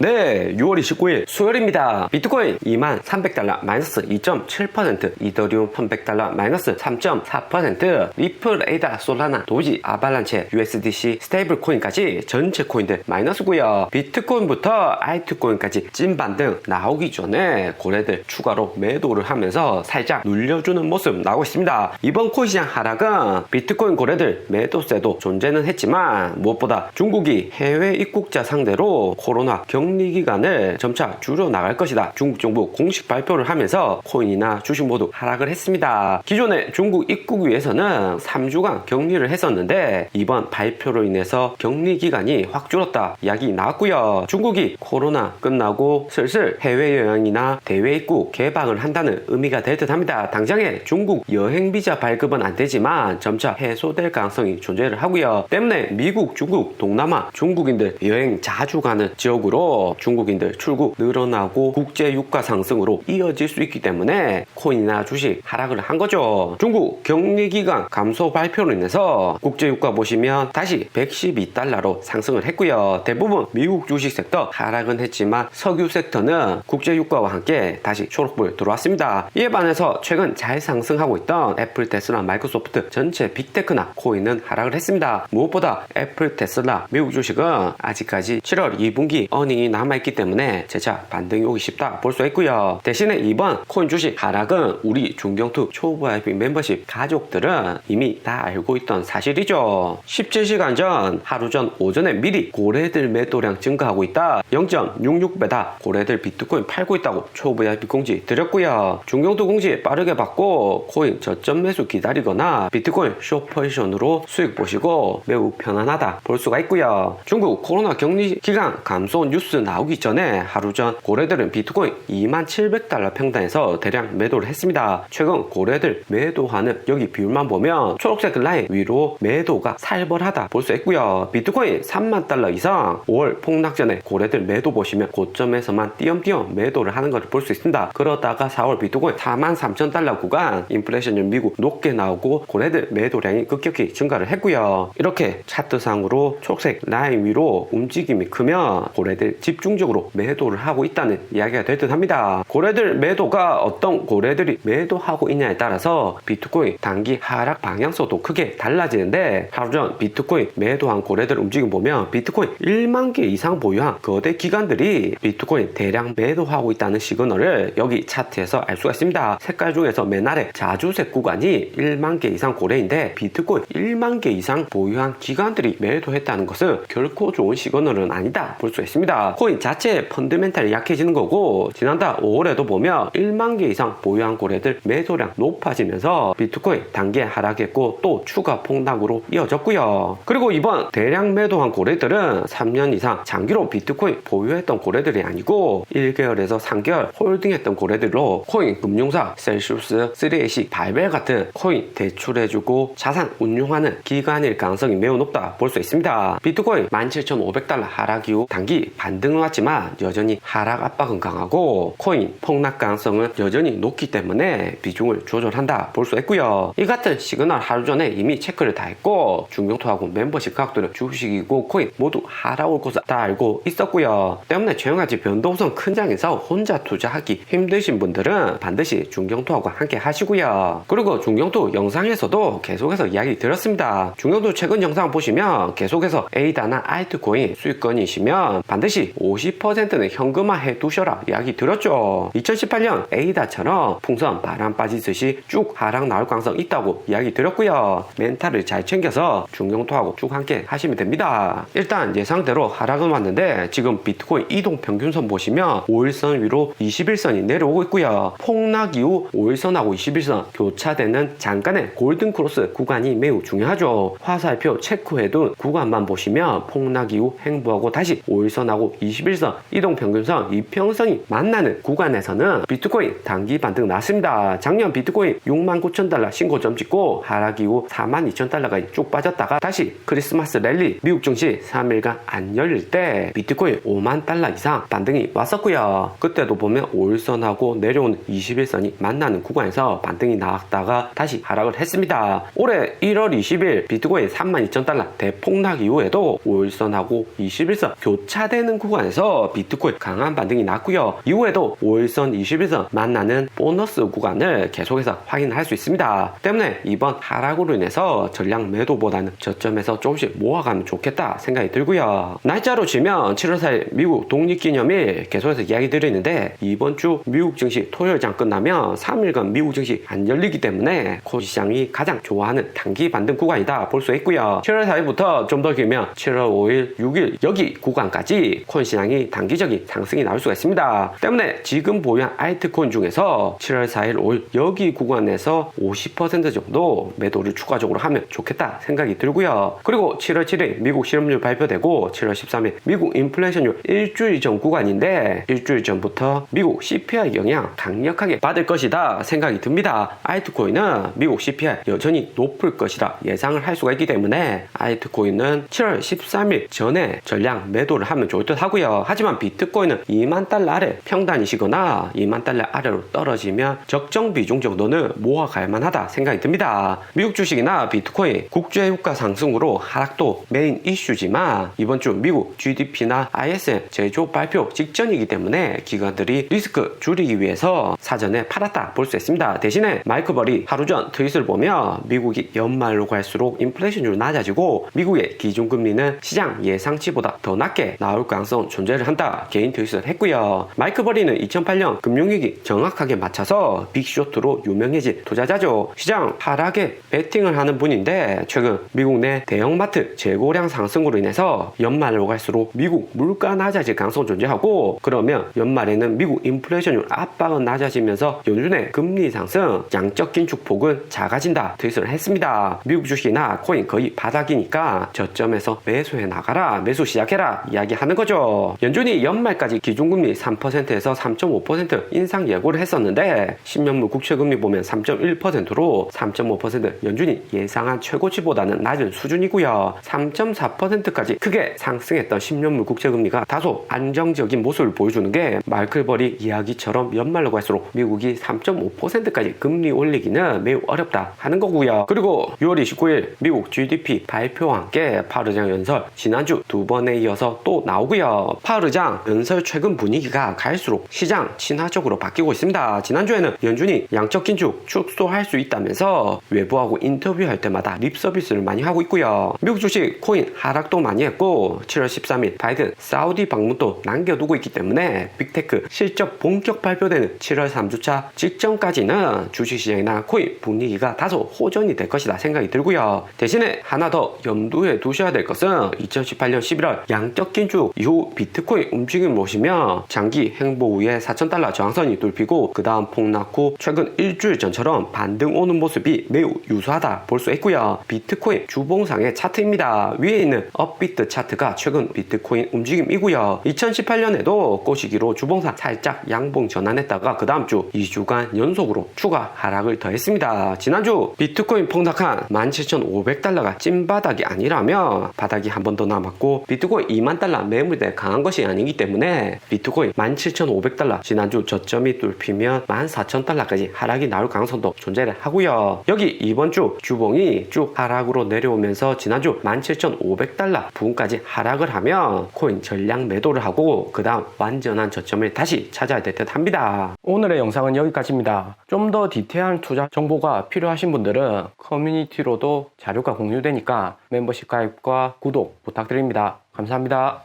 네, 6월 29일 수요일입니다. 비트코인 2만 300달러 마이너스 2.7%, 이더리움 1100달러 마이너스 3.4%, 리플, 에이다, 솔라나, 도지, 아발란체, USDC, 스테이블 코인까지 전체 코인들 마이너스고요. 비트코인부터 알트코인까지 찐반 등 나오기 전에 고래들 추가로 매도를 하면서 살짝 눌려주는 모습 나오고 있습니다. 이번 코인 시장 하락은 비트코인 고래들 매도세도 존재는 했지만 무엇보다 중국이 해외 입국자 상대로 코로나 격리 기간을 점차 줄여 나갈 것이다. 중국 정부 공식 발표를 하면서 코인이나 주식 모두 하락을 했습니다. 기존에 중국 입국 위해서는 3주간 격리를 했었는데 이번 발표로 인해서 격리 기간이 확 줄었다 이야기 나왔고요. 중국이 코로나 끝나고 슬슬 해외 여행이나 대외 입국 개방을 한다는 의미가 될 듯합니다. 당장에 중국 여행 비자 발급은 안 되지만 점차 해소될 가능성이 존재를 하고요. 때문에 미국, 중국, 동남아 중국인들 여행 자주 가는 지역으로 중국인들 출국 늘어나고 국제 유가 상승으로 이어질 수 있기 때문에 코인이나 주식 하락을 한 거죠. 중국 격리 기간 감소 발표로 인해서 국제 유가 보시면 다시 112달러로 상승을 했고요. 대부분 미국 주식 섹터 하락은 했지만 석유 섹터는 국제 유가와 함께 다시 초록불 들어왔습니다. 이에 반해서 최근 잘 상승하고 있던 애플, 테슬라, 마이크로소프트 전체 빅테크나 코인은 하락을 했습니다. 무엇보다 애플, 테슬라, 미국 주식은 아직까지 7월 2분기 어닝이 남아있기 때문에 재차 반등이 오기 쉽다 볼 수 있고요. 대신에 이번 코인 주식 하락은 우리 중경투 초보 IP 멤버십 가족들은 이미 다 알고 있던 사실이죠. 17시간 전 하루 전 오전에 미리 고래들 매도량 증가하고 있다. 0.66배다 고래들 비트코인 팔고 있다고 초보 IP 공지 드렸고요. 중경투 공지 빠르게 받고 코인 저점 매수 기다리거나 비트코인 쇼퍼레이션으로 수익 보시고 매우 편안하다 볼 수가 있고요. 중국 코로나 격리 기간 감소 뉴스 나오기 전에 하루 전 고래들은 비트코인 2700달러 평단에서 대량 매도를 했습니다. 최근 고래들 매도하는 여기 비율만 보면 초록색 라인 위로 매도가 살벌하다 볼 수 있고요. 비트코인 3만 달러 이상 5월 폭락 전에 고래들 매도 보시면 고점에서만 띄엄띄엄 매도를 하는 것을 볼 수 있습니다. 그러다가 4월 비트코인 4만 3천 달러 구간 인플레이션율 미국 높게 나오고 고래들 매도량이 급격히 증가를 했고요. 이렇게 차트상으로 초록색 라인 위로 움직임이 크면 고래들 집중적으로 매도를 하고 있다는 이야기가 될 듯 합니다. 고래들 매도가 어떤 고래들이 매도하고 있냐에 따라서 비트코인 단기 하락 방향성도 크게 달라지는데 하루 전 비트코인 매도한 고래들 움직임 보면 비트코인 1만 개 이상 보유한 거대 기관들이 비트코인 대량 매도하고 있다는 시그널을 여기 차트에서 알 수가 있습니다. 색깔 중에서 맨 아래 자주색 구간이 1만 개 이상 고래인데 비트코인 1만 개 이상 보유한 기관들이 매도했다는 것은 결코 좋은 시그널은 아니다 볼 수 있습니다. 코인 자체의 펀드멘탈이 약해지는 거고 지난달 5월에도 보면 1만 개 이상 보유한 고래들 매도량 높아지면서 비트코인 단계 하락했고 또 추가 폭락으로 이어졌고요. 그리고 이번 대량 매도한 고래들은 3년 이상 장기로 비트코인 보유했던 고래들이 아니고 1개월에서 3개월 홀딩했던 고래들로 코인 금융사 셀시우스 3AC 발벨 같은 코인 대출해주고 자산 운용하는 기관일 가능성이 매우 높다 볼 수 있습니다. 비트코인 17,500달러 하락 이후 단기 반등 은 왔지만 여전히 하락 압박은 강하고 코인 폭락 가능성은 여전히 높기 때문에 비중을 조절한다 볼 수 있고요. 이 같은 시그널 하루 전에 이미 체크를 다 했고 중경투하고 멤버십 가격들은 주식이고 코인 모두 하락 올 것을 다 알고 있었고요. 때문에 최근같이 변동성 큰 장에서 혼자 투자하기 힘드신 분들은 반드시 중경투하고 함께 하시고요. 그리고 중경투 영상에서도 계속해서 이야기 드렸습니다. 중경투 최근 영상 보시면 계속해서 에이다나 알트코인 수익권이시면 반드시 50%는 현금화해 두셔라 이야기 드렸죠. 2018년 에이다처럼 풍선 바람 빠지듯이 쭉 하락 나올 가능성 있다고 이야기 드렸고요. 멘탈을 잘 챙겨서 중경투하고 쭉 함께 하시면 됩니다. 일단 예상대로 하락은 왔는데 지금 비트코인 이동 평균선 보시면 5일선 위로 21선이 내려오고 있고요. 폭락 이후 5일선하고 21선 교차되는 잠깐의 골든 크로스 구간이 매우 중요하죠. 화살표 체크해둔 구간만 보시면 폭락 이후 행보하고 다시 5일선하고 21선, 이동 평균선, 이평선이 만나는 구간에서는 비트코인 단기 반등 났습니다. 작년 비트코인 6만 9천 달러 신고점 찍고 하락 이후 4만 2천 달러가 쭉 빠졌다가 다시 크리스마스 랠리 미국 증시 3일간 안 열릴 때 비트코인 5만 달러 이상 반등이 왔었고요. 그때도 보면 5일선하고 내려오는 21선이 만나는 구간에서 반등이 나왔다가 다시 하락을 했습니다. 올해 1월 20일 비트코인 3만 2천 달러 대폭락 이후에도 5일선하고 21선 교차되는 구간 에서 비트코인 강한 반등이 났고요. 이후에도 5일선, 21선 만나는 보너스 구간을 계속해서 확인할 수 있습니다. 때문에 이번 하락으로 인해서 전량 매도보다는 저점에서 조금씩 모아가면 좋겠다 생각이 들고요. 날짜로 치면 7월 4일 미국 독립기념일 계속해서 이야기 드리는데 이번 주 미국 증시 토요일장 끝나면 3일간 미국 증시 안 열리기 때문에 코 시장이 가장 좋아하는 단기 반등 구간이다 볼 수 있고요. 7월 4일부터 좀 더 길면 7월 5일, 6일 여기 구간까지 코인 시장이 단기적인 상승이 나올 수가 있습니다. 때문에 지금 보유한 알트코인 중에서 7월 4일, 5일 여기 구간에서 50% 정도 매도를 추가적으로 하면 좋겠다 생각이 들고요. 그리고 7월 7일 미국 실업률 발표되고 7월 13일 미국 인플레이션율 일주일 전 구간인데 일주일 전부터 미국 CPI 영향 강력하게 받을 것이다 생각이 듭니다. 알트코인은 미국 CPI 여전히 높을 것이라 예상을 할 수가 있기 때문에 알트코인은 7월 13일 전에 전량 매도를 하면 좋을 듯 하고 요. 하지만 비트코인은 2만 달러 아래 평단이시거나 2만 달러 아래로 떨어지면 적정 비중 정도는 모아갈 만하다 생각이 듭니다. 미국 주식이나 비트코인 국제 유가 상승으로 하락도 메인 이슈지만 이번 주 미국 GDP나 ISM 제조 발표 직전이기 때문에 기관들이 리스크 줄이기 위해서 사전에 팔았다 볼 수 있습니다. 대신에 마이크 버리 하루 전 트윗을 보면 미국이 연말로 갈수록 인플레이션율이 낮아지고 미국의 기준금리는 시장 예상치보다 더 낮게 나올 가능성 존재를 한다 개인 트윗을 했고요. 마이크 버리는 2008년 금융위기 정확하게 맞춰서 빅쇼트로 유명해진 투자자죠. 시장 하락에 베팅을 하는 분인데 최근 미국 내 대형마트 재고량 상승으로 인해서 연말로 갈수록 미국 물가 낮아질 가능성 존재하고 그러면 연말에는 미국 인플레이션율 압박은 낮아지면서 연준의 금리 상승 양적 긴축 폭은 작아진다 트윗을 했습니다. 미국 주식이나 코인 거의 바닥이니까 저점에서 매수해 나가라 매수 시작해라 이야기하는 거죠. 연준이 연말까지 기준금리 3%에서 3.5% 인상 예고를 했었는데 10년물 국채금리 보면 3.1%로 3.5% 연준이 예상한 최고치보다는 낮은 수준이고요. 3.4%까지 크게 상승했던 10년물 국채금리가 다소 안정적인 모습을 보여주는 게 마이클버리 이야기처럼 연말로 갈수록 미국이 3.5%까지 금리 올리기는 매우 어렵다 하는 거고요. 그리고 6월 29일 미국 GDP 발표와 함께 파르장 연설 지난주 두 번에 이어서 또 나오고요. 파르장 연설 최근 분위기가 갈수록 시장 친화적으로 바뀌고 있습니다. 지난주에는 연준이 양적 긴축 축소할 수 있다면서 외부하고 인터뷰할 때마다 립 서비스를 많이 하고 있고요. 미국 주식 코인 하락도 많이 했고 7월 13일 바이든 사우디 방문도 남겨두고 있기 때문에 빅테크 실적 본격 발표되는 7월 3주차 직전까지는 주식시장이나 코인 분위기가 다소 호전이 될 것이다 생각이 들고요. 대신에 하나 더 염두에 두셔야 될 것은 2018년 11월 양적 긴축 이후 비트코인 움직임을 보시면 장기 행보 후에 4,000달러 저항선이 뚫히고 그 다음 폭락 후 최근 일주일 전처럼 반등 오는 모습이 매우 유사하다 볼 수 있고요. 비트코인 주봉상의 차트입니다. 위에 있는 업비트 차트가 최근 비트코인 움직임이고요. 2018년에도 꼬시기로 주봉상 살짝 양봉 전환했다가 그 다음 주 2주간 연속으로 추가 하락을 더했습니다. 지난주 비트코인 폭락한 17,500달러가 찐바닥이 아니라면 바닥이 한 번 더 남았고 비트코인 2만 달러 매물대 강한 것이 아니기 때문에 비트코인 17,500달러 지난주 저점이 뚫히면 14,000달러까지 하락이 나올 가능성도 존재를 하고요. 여기 이번 주 주봉이 쭉 하락으로 내려오면서 지난주 17,500달러 부근까지 하락을 하면 코인 전량 매도를 하고 그 다음 완전한 저점을 다시 찾아야 될 듯 합니다. 오늘의 영상은 여기까지입니다. 좀 더 디테일한 투자 정보가 필요하신 분들은 커뮤니티로도 자료가 공유되니까 멤버십 가입과 구독 부탁드립니다. 감사합니다.